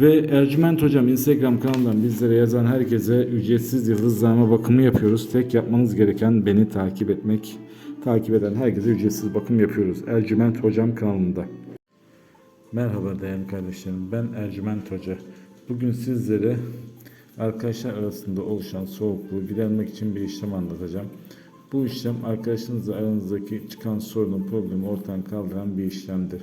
Ve Ercüment Hocam Instagram kanalından bizlere yazan herkese ücretsiz yıldızlama bakımı yapıyoruz. Tek yapmanız gereken beni takip etmek. Takip eden herkese ücretsiz bakım yapıyoruz. Ercüment Hocam kanalında. Merhaba değerli kardeşlerim. Ben Ercüment Hoca. Bugün sizlere arkadaşlar arasında oluşan soğukluğu gidermek için bir işlem anlatacağım. Bu işlem arkadaşınızla aranızdaki çıkan sorunun problemi ortadan kaldıran bir işlemdir.